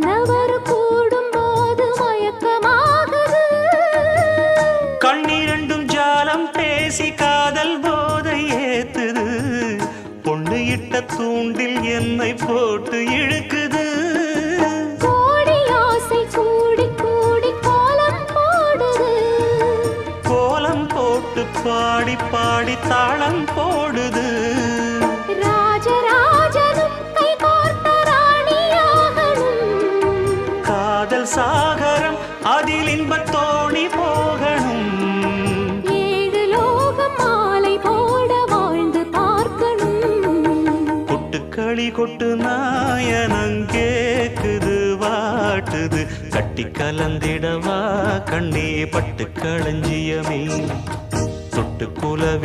கண்ணவர் கூடும் போது மயக்கமாகுது. கண்ணிரண்டும் ஜாலம் பேசி காதல் போதை ஏத்துது. பொண்ணு இட்ட தூண்டில் என்னை போட்டு இழுக்குது. பாடி பாடி தாளம் போடுது. சாகரம் அதில் இன்பத் தோணி போகணும். ஏழு லோகம் மாலை போட வாழ்ந்து பார்க்கணும். கொட்டுக்களி கொட்டு நாயனங்கேக்குது வாட்டுது. கட்டி கலந்திடவா கண்ணே பட்டு களஞ்சியமே தொட்டு குல